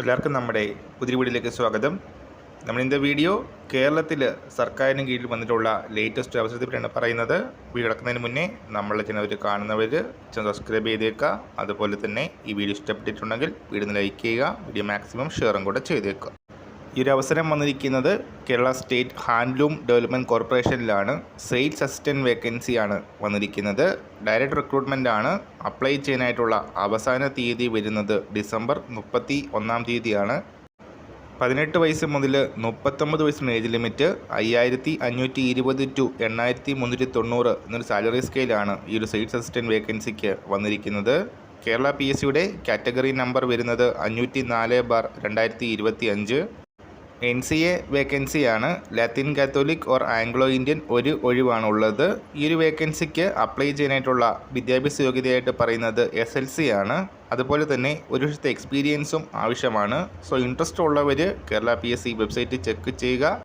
എല്ലാവർക്കും നമ്മുടെ പുതിയ വീഡിയോയിലേക്ക് സ്വാഗതം. നമ്മൾ ഇന്നത്തെ വീഡിയോ കേരളത്തിൽ സർക്കാരിന് കീഴിൽ വന്നിട്ടുള്ള ലേറ്റസ്റ്റ് അവസരത്തെ പറ്റിയാണ് പറയുന്നത്. വീഡിയോ കിടക്കുന്നതിന് മുന്നേ നമ്മളെ ചാനൽ കാണുന്നവർ ചാനൽ സബ്സ്ക്രൈബ് ചെയ്തേക്കുക അതുപോലെ തന്നെ ഈ വീഡിയോ ഇഷ്ടപ്പെട്ടിട്ടുണ്ടെങ്കിൽ വീഡിയോ ലൈക്ക് ചെയ്യുക വീഡിയോ മാക്സിമം ഷെയറും കൂടെ ചെയ്തേക്കുക ഈ ഒരു അവസരം വന്നിരിക്കുന്നത് കേരള സ്റ്റേറ്റ് ഹാൻഡ്ലൂം ഡെവലപ്മെന്റ് കോർപ്പറേഷനിലാണ്. സെയിൽസ് അസിസ്റ്റന്റ് വേക്കൻസിയാണ് വന്നിരിക്കുന്നത്. ഡയറക്റ്റ് റിക്രൂട്ട്മെന്റ് ആണ് അപ്ലൈ ചെയ്യാനായിട്ടുള്ള അവസാന തീയതി വരുന്നത് ഡിസംബർ മുപ്പത്തി ഒന്നാം തീയതിയാണ്. പതിനെട്ട് വയസ്സ് മുതൽ മുപ്പത്തൊമ്പത് വയസ്സിന് ഏജ് ലിമിറ്റ് അയ്യായിരത്തി അഞ്ഞൂറ്റി ഇരുപത് ടു എണ്ണായിരത്തി മുന്നൂറ്റി തൊണ്ണൂറ് എന്നൊരു സാലറി സ്കെയിലാണ് ഈ ഒരു സെയിൽസ് അസിസ്റ്റന്റ് വേക്കൻസിക്ക് വന്നിരിക്കുന്നത്. കേരള പി എസ് സിയുടെ കാറ്റഗറി നമ്പർ വരുന്നത് അഞ്ഞൂറ്റി നാല് ബാർ രണ്ടായിരത്തി ഇരുപത്തി അഞ്ച് എൻ സി എ വേക്കൻസിയാണ് Latin Catholic or Anglo Indian ഒരു ഒഴിവാണുള്ളത്. ഈ ഒരു വേക്കൻസിക്ക് അപ്ലൈ ചെയ്യാനായിട്ടുള്ള വിദ്യാഭ്യാസ യോഗ്യതയായിട്ട് പറയുന്നത് എസ് എൽ സി ആണ്. അതുപോലെ തന്നെ ഒരു വർഷത്തെ എക്സ്പീരിയൻസും ആവശ്യമാണ്. സോ ഇൻട്രസ്റ്റ് ഉള്ളവർ Kerala P S C website check ചെയ്യുക.